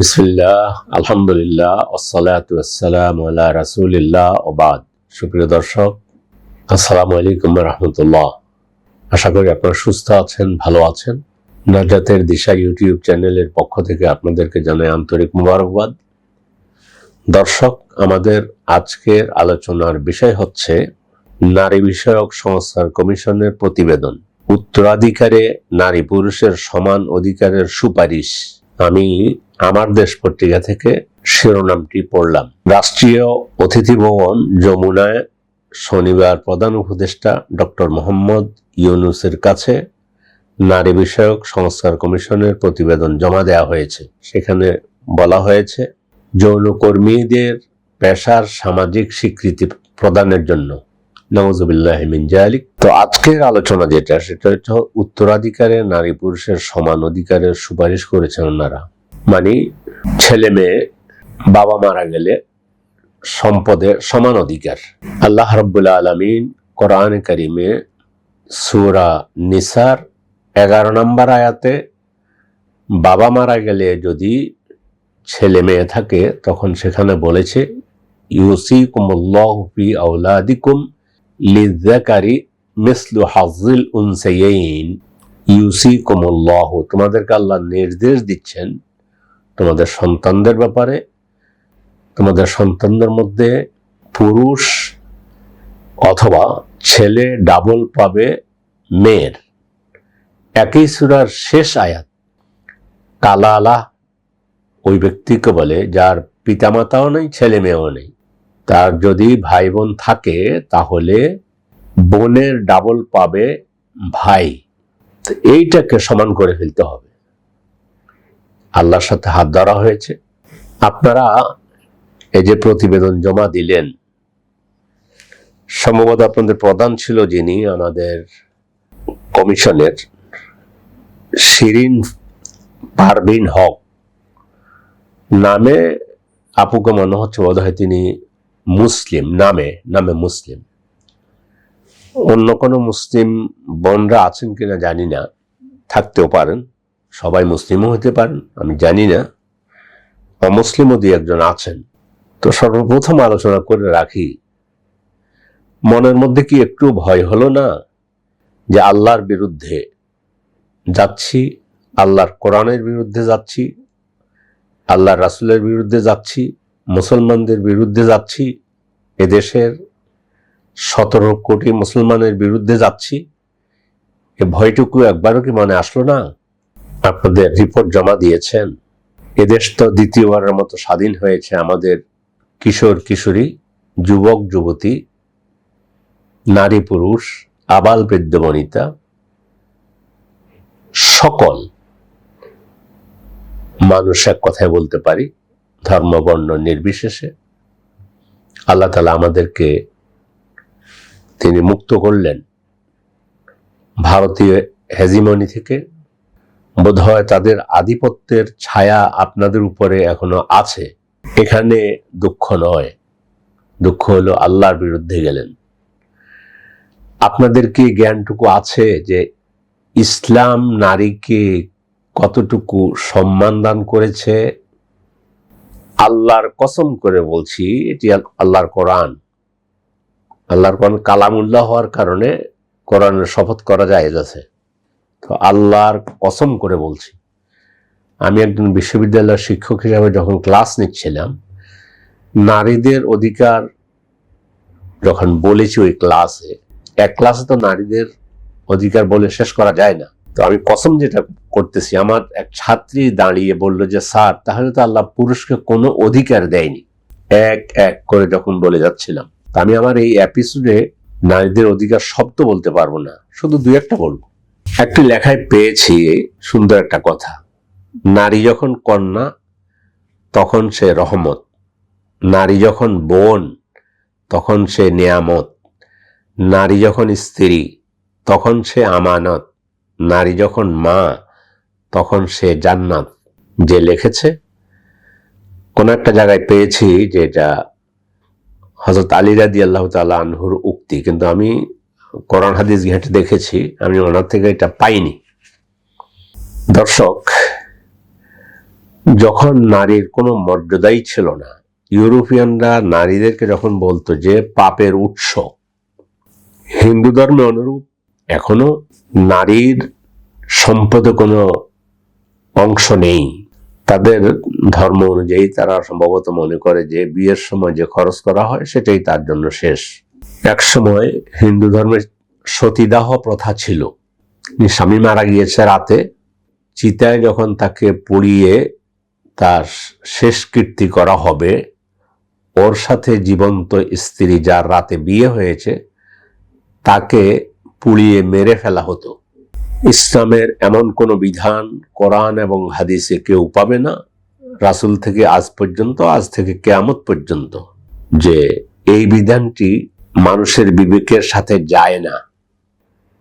বিসমিল্লাহ, আলহামদুলিল্লাহ ওবাদ সুপ্রিয় দর্শক, আসসালামু আলাইকুম আশা করি আপনারা সুস্থ আছেন, ভালো আছেন। নাজাতের দিশা ইউটিউব চ্যানেলের পক্ষ থেকে আপনাদেরকে জানাই আন্তরিক মুবারকবাদ। দর্শক, আমাদের আজকের আলোচনার বিষয় হচ্ছে নারী বিষয়ক সংস্থার কমিশনের প্রতিবেদন। উত্তরাধিকারে নারী পুরুষের সমান অধিকারের সুপারিশ। আমি আমার দেশ পত্রিকা থেকে শিরোনামটি পড়লাম। রাষ্ট্রীয় অতিথি ভবন যমুনায় শনিবার প্রধান উপদেষ্টা ডক্টর মোহাম্মদ ইউনুসের কাছে নারী বিষয়ক সংস্কার কমিশনের প্রতিবেদন জমা দেওয়া হয়েছে। সেখানে বলা হয়েছে, যৌনকর্মীদের পেশার সামাজিক স্বীকৃতি প্রদানের জন্য। নওয়াজুবিল্লাহ মিন জালিক তো আজকের আলোচনা যেটা, সেটা হচ্ছে উত্তরাধিকারে নারী পুরুষের সমান অধিকারের সুপারিশ করেছেন ওনারা। মানে ছেলে মেয়ে বাবা মারা গেলে সম্পদের সমান অধিকার। আল্লাহ রব্বুল্লা আলমিন কোরআন করিমে সুরা নিসার এগারো নম্বর আয়াতে, বাবা মারা গেলে যদি ছেলে মেয়ে থাকে, তখন সেখানে বলেছে ইউসি কুমুল্লাহ ফি আউলাদিকুম লিজাকারি মিসলু হাজিল উনসাইয়িন ইউসি কুমুল্লাহ তোমাদেরকে আল্লাহ নির্দেশ দিচ্ছেন তোমাদের সন্তানদের ব্যাপারে, তোমাদের সন্তানদের মধ্যে পুরুষ অথবা ছেলে ডাবল পাবে মেয়ের। একই সুরার শেষ আয়াত কালা আলা ওই ব্যক্তিকে বলে, যার পিতামাতাও নেই, ছেলে মেয়েও নেই। তার যদি ভাই বোন থাকে, তাহলে বোনের ডাবল পাবে ভাই। এইটাকে সমান করে ফেলতে হবে। আল্লাহর সাথে হাত ধরা হয়েছে। আপনারা এই যে প্রতিবেদন জমা দিলেন, সম্ভবত আপনাদের প্রধান ছিল যিনি আমাদের কমিশনের শিরিন পারভিন হক নামে আপুকে মনে হচ্ছে বোধ হয় তিনি মুসলিম, নামে নামে মুসলিম। অন্য কোনো মুসলিম বোনরা আছেন কিনা জানি না, থাকতেও পারেন। সবাই মুসলিমও হতে পারেন, আমি জানি না। অমুসলিমও দুই একজন আছেন। তো সর্বপ্রথম আলোচনা করে রাখি, মনের মধ্যে কি একটু ভয় হলো না যে আল্লাহর বিরুদ্ধে যাচ্ছি, আল্লাহর কোরআনের বিরুদ্ধে যাচ্ছি আল্লাহ রাসুলের বিরুদ্ধে যাচ্ছি, মুসলমানদের বিরুদ্ধে যাচ্ছি, এদেশের সতেরো কোটি মুসলমানের বিরুদ্ধে যাচ্ছি, এ ভয়টুকু একবারও কি মনে আসলো না? আপনাদের রিপোর্ট জমা দিয়েছেন। এদেশ তো দ্বিতীয়বারের মতো স্বাধীন হয়েছে আমাদের কিশোর, কিশোরী, যুবক, যুবতী, নারী, পুরুষ, আবাল, বৃদ্ধ, বনিতা, সকল মানুষ এক কথায় বলতে পারি ধর্মবর্ণ নির্বিশেষে আল্লাহ তালা আমাদেরকে তিনি মুক্ত করলেন। ভারতীয় হেজিমনি থেকে বোধহয় তাদের আধিপত্যের ছায়া আপনাদের উপরে এখনও আছে। এখানে দুঃখ নয়। দুঃখ হলো আল্লাহর বিরুদ্ধে গেলেন। আপনাদের কি জ্ঞানটুকু আছে যে ইসলাম নারীকে কতটুকু সম্মান দান করেছে? আল্লাহর কসম করে বলছি, এটি আল্লাহর কোরআন। আল্লাহর কোরআন কালামুল্লাহ হওয়ার কারণে কোরআনের শপথ করা যায় আছে। তো আল্লাহর কসম করে বলছি। আমি একজন বিশ্ববিদ্যালয়ের শিক্ষক হিসাবে যখন ক্লাস নিচ্ছিলাম, নারীদের অধিকার যখন বলেছি ওই ক্লাসে, এক ক্লাসে তো নারীদের অধিকার বলে শেষ করা যায় না। তো আমি কসম যেটা করতেছি, আমার এক ছাত্রী দাঁড়িয়ে বলল যে, স্যার, তাহলে তো আল্লাহ পুরুষকে কোনো অধিকার দেয়নি। এক এক করে যখন বলে যাচ্ছিলাম। তা আমি আমার এই এপিসোডে নারীদের অধিকার শব্দ বলতে পারব না, শুধু দুই একটা বলব। একটি লেখায় পেয়েছি সুন্দর একটা কথা। নারী যখন কন্যা, তখন সে রহমত। নারী যখন বোন, তখন সে নিয়ামত। নারী যখন স্ত্রী, তখন সে আমানত। নারী যখন মা, তখন সে জান্নাত। যে লিখেছে, কোন একটা জায়গায় পেয়েছি যে এটা হজরত আলী রাদি আল্লাহ তালা আনহুর উক্তি। কিন্তু আমি কোরআন হাদিস ঘেঁটে দেখেছি, আমি ওনার থেকে এটা পাইনি। দর্শক, যখন নারীর কোনো মর্যাদাই ছিল না, ইউরোপিয়ানরা নারীদেরকে যখন বলতো যে পাপের উৎস, হিন্দু ধর্মে অনুরূপ, এখনও নারীর সম্পদে কোনো অংশ নেই। তাদের ধর্ম অনুযায়ী তারা সম্ভবত মনে করে যে বিয়ের সময় যে খরচ করা হয়, সেটাই তার জন্য শেষ। এক সময় হিন্দু ধর্মের সতীদাহ প্রথা ছিল। স্বামী মারা গিয়েছে রাতে। চিতায় যখন তাকে পুড়িয়ে তার শেষ কীর্তি করা হবে, ওর সাথে জীবন্ত স্ত্রী যার রাতে বিয়ে হয়েছে, তাকে পুড়িয়ে মেরে ফেলা হতো। ইসলামের এমন কোনো বিধান, কোরআন এবং হাদিসে কেউ পাবে না। রাসুল থেকে আজ পর্যন্ত, আজ থেকে কেয়ামত পর্যন্ত যে এই বিধানটি মানুষের বিবেকের সাথে যায় না।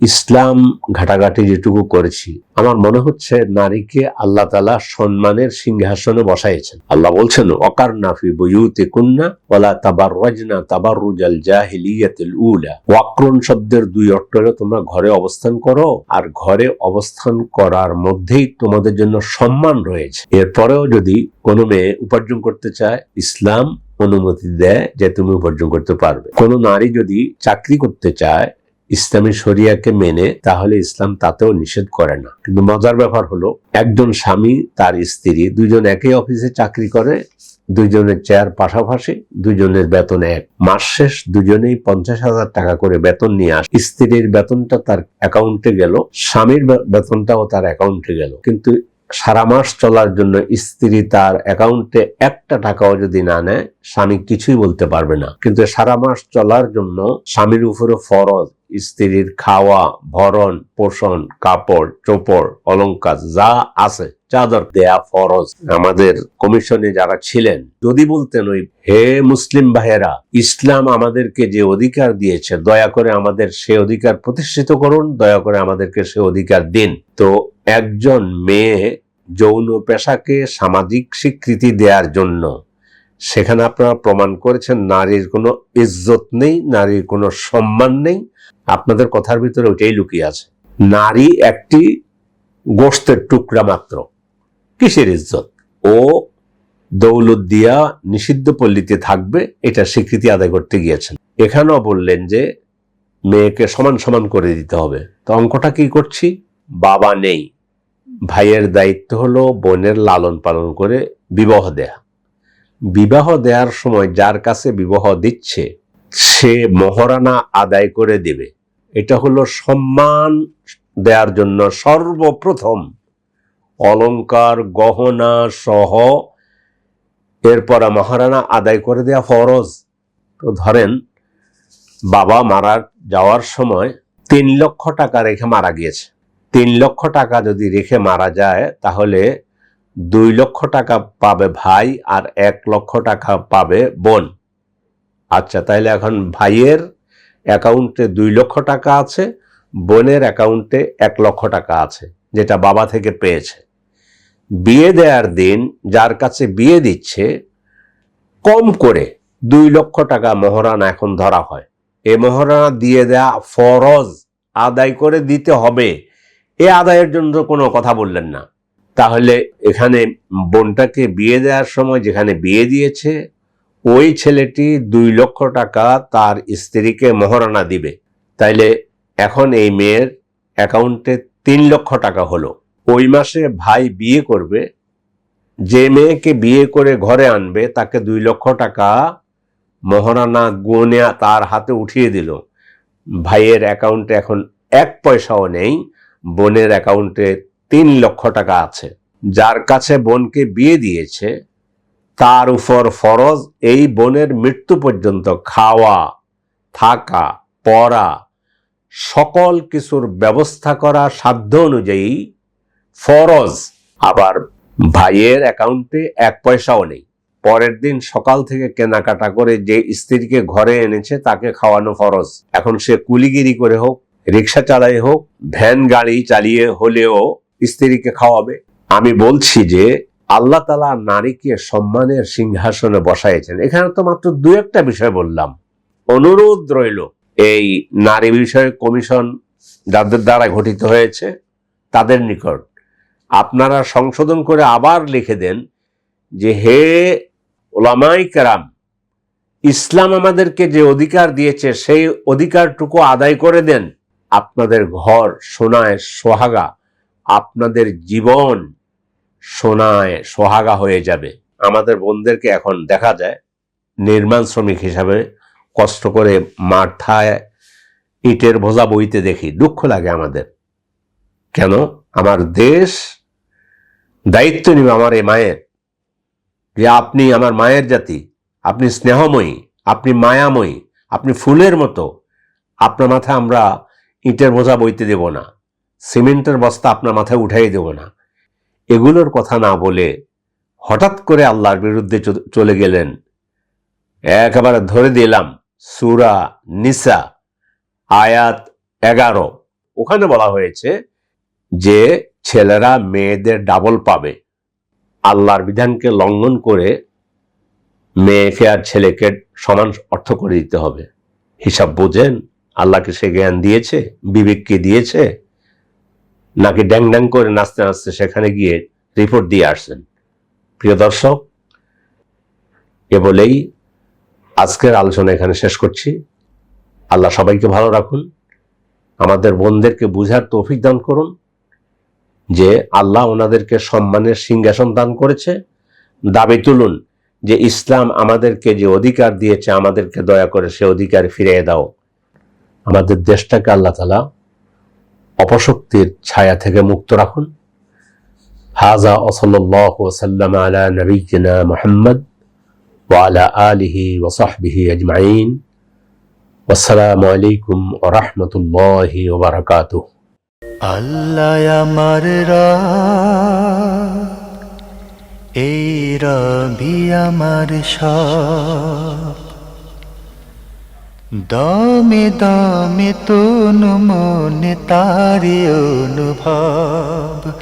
ইসলাম ঘাটাঘাটি যেটুকু করেছি, আমার মনে হচ্ছে নারীকে আল্লাহ তালা সম্মানের সিংহাসনে বসাইছেন আল্লাহ বলছেন অকার নাফি বইউতে কুন্না ওলা তাবার রাজনা তাবার রুজাল জাহিলিয়াতিল উলা। ওয়াক্রন শব্দের দুই অর্থ তোমরা ঘরে অবস্থান করো, আর ঘরে অবস্থান করার মধ্যেই তোমাদের জন্য সম্মান রয়েছে। এরপরেও যদি কোনো মেয়ে উপার্জন করতে চায়, ইসলাম অনুমতি দেয় যে তুমি উপার্জন করতে পারবে। কোনো নারী যদি চাকরি করতে চায় ইসলামী শরিয়াকে মেনে, তাহলে ইসলাম তাতেও নিষেধ করে না। কিন্তু মজার ব্যাপার হলো, একজন স্বামী, তার স্ত্রী দুজন একই অফিসে চাকরি করে দুজনের চেয়ার পাশাপাশি দুজনের বেতন এক। মাস শেষ দুজনেই পঞ্চাশ হাজার টাকা করে বেতন নিয়ে আস স্ত্রীর বেতনটা তার অ্যাকাউন্টে গেল, স্বামীর বেতনটাও তার অ্যাকাউন্টে গেল। কিন্তু সারা মাস চলার জন্য স্ত্রী তার অ্যাকাউন্টে একটা টাকাও যদি না নেয়, স্বামী কিছুই বলতে পারবে না। কিন্তু সারা মাস চলার জন্য স্বামীর উপরে ফরজ, স্ত্রীর খাওয়া ভরণ পোষণ কাপড়, চোপড় অলঙ্কার যা আছে চাদর দেয়া ফরজ। আমাদের কমিশনে যারা ছিলেন, যদি বলতেন ওই, হে মুসলিম ভাইয়েরা, ইসলাম আমাদেরকে যে অধিকার দিয়েছে, দয়া করে আমাদের সে অধিকার প্রতিষ্ঠিত করুন, দয়া করে আমাদেরকে সে অধিকার দিন। তো একজন মেয়ে যৌন পেশাকে সামাজিক স্বীকৃতি দেওয়ার জন্য, সেখানে আপনারা প্রমাণ করেছেন, নারীর কোনো ইজ্জত নেই, নারীর কোনো সম্মান নেই। আপনাদের কথার ভিতরে ওইটাই লুকিয়ে আছে। নারী একটি গোষ্ঠের টুকরা মাত্র। কিসের ইজ্জত? ও দৌলত দিয়া নিষিদ্ধ পল্লীতে থাকবে, এটা স্বীকৃতি আদায় করতে গিয়েছেন। এখানেও বললেন যে, মেয়েকে সমান সমান করে দিতে হবে। তো অঙ্কটা কি করছি? বাবা নেই। ভাইয়ের দায়িত্ব হলো বোনের লালন পালন করে বিবাহ দেয়া। বিবাহ দেওয়ার সময় যার কাছে বিবাহ দিচ্ছে, সে মহারানা আদায় করে দেবে। এটা হলো সম্মান দেওয়ার জন্য সর্বপ্রথম অলংকার, গহনা সহ এরপর মহারানা আদায় করে দেয়া ফরজ। তো ধরেন, বাবা মারা যাওয়ার সময় তিন লক্ষ টাকা রেখে মারা গিয়েছে। তিন লক্ষ টাকা যদি রেখে মারা যায়, তাহলে দুই লক্ষ টাকা পাবে ভাই আর এক লক্ষ টাকা পাবে বোন। আচ্ছা তাইলে এখন ভাইয়ের অ্যাকাউন্টে দুই লক্ষ টাকা আছে, বোনের অ্যাকাউন্টে এক লক্ষ টাকা আছে, যেটা বাবা থেকে পেয়েছে। বিয়ে দেওয়ার দিন যার কাছে বিয়ে দিচ্ছে, কম করে দুই লক্ষ টাকা মহারানা এখন ধরা হয়। এ মহারানা দিয়ে দেয়া ফরজ আদায় করে দিতে হবে। এ আদায়ের জন্য কোনো কথা বললেন না। তাহলে এখানে বোনটাকে বিয়ে দেওয়ার সময় যেখানে বিয়ে দিয়েছে, ওই ছেলেটি দুই লক্ষ টাকা তার স্ত্রীকে মহারানা দিবে। তাইলে এখন এই মেয়ের অ্যাকাউন্টে তিন লক্ষ টাকা হলো। ওই মাসে ভাই বিয়ে করবে, যে মেয়েকে বিয়ে করে ঘরে আনবে, তাকে দুই লক্ষ টাকা মহারানা গুনে তার হাতে উঠিয়ে দিল। ভাইয়ের অ্যাকাউন্টে এখন এক পয়সাও নেই, বোনের অ্যাকাউন্টে তিন লক্ষ টাকা আছে। যার কাছে বোনকে বিয়ে দিয়েছে, তার উপর ফরজ এই বোনের মৃত্যু পর্যন্ত খাওয়া, থাকা, পড়া, সকল কিছুর ব্যবস্থা করা সাধ্য অনুযায়ী ফরজ। আবার ভাইয়ের অ্যাকাউন্টে এক পয়সাও নেই। পরের দিন সকাল থেকে কেনাকাটা করে যে স্ত্রীকে ঘরে এনেছে তাকে খাওয়ানো ফরজ। এখন সে কুলিগিরি করে হোক, রিক্সা চালাই হোক, ভ্যান গাড়ি চালিয়ে হলেও স্ত্রীকে খাওয়াবে। আমি বলছি যে আল্লাহ তালা নারীকে সম্মানের সিংহাসনে বসাইছেন। এখানে তো মাত্র দু একটা বিষয় বললাম। অনুরোধ রইল, এই নারী বিষয়ক কমিশন যাদের দ্বারা গঠিত হয়েছে, তাদের নিকট। আপনারা সংশোধন করে আবার লিখে দেন যে, হে ওলামাই কারাম, ইসলাম আমাদেরকে যে অধিকার দিয়েছে, সেই অধিকারটুকু আদায় করে দেন। আপনাদের ঘর সোনায় সোহাগা, আপনাদের জীবন সোনায় সোহাগা হয়ে যাবে। আমাদের বোনদেরকে এখন দেখা যায়, নির্মাণ শ্রমিক হিসাবে কষ্ট করে মাথায় ইটের ভোজা বইতে দেখি, দুঃখ লাগে আমাদের। কেন? আমার দেশ দায়িত্ব নিবে আমার এ মায়ের। যে আপনি আমার মায়ের জাতি, আপনি স্নেহময়ী, আপনি মায়াময়ী, আপনি ফুলের মতো, আপনার মাথায় আমরা ইটের বোঝা বইতে দেব না, সিমেন্টের বস্তা আপনার মাথায় উঠাই দেব না। এগুলোর কথা না বলে হঠাৎ করে আল্লাহর বিরুদ্ধে চলে গেলেন। একেবারে ধরে দিলাম, সুরা নিসা, আয়াত এগারো। ওখানে বলা হয়েছে যে ছেলেরা মেয়েদের ডাবল পাবে। আল্লাহর বিধানকে লঙ্ঘন করে মেয়েকে আর ছেলেকে সমান অর্থ করে দিতে হবে। হিসাব বোঝেন, আল্লাহকে সে জ্ঞান দিয়েছে, বিবেককে দিয়েছে, নাকি ড্যাং ড্যাং করে নাচতে নাচতে সেখানে গিয়ে রিপোর্ট দিয়ে আসছেন। প্রিয় দর্শক, এ বলেই আজকের আলোচনা এখানে শেষ করছি। আল্লাহ সবাইকে ভালো রাখুন। আমাদের বোনদেরকে বুঝার তৌফিক দান করুন। যে আল্লাহ ওনাদেরকে সম্মানের সিংহাসন দান করেছে। দাবি তুলুন যে ইসলাম আমাদেরকে যে অধিকার দিয়েছে, আমাদেরকে দয়া করে সে অধিকার ফিরিয়ে দাও। আমাদের দেশটাকে আল্লাহ তালা অপশক্তির ছায়া থেকে মুক্ত রাখুন। হাজা ওসল্লাহ আলা নবীনা মোহাম্মদ ওয়ালা আলিহি ওসাহবিহি আজমাইন। আসসালামু আলাইকুম ওরহমতুল্লাহ ওবরাকাতুহ আল্লাহ আমার এই রবি আমার দমে দমে তনু মনে তারি অনুভব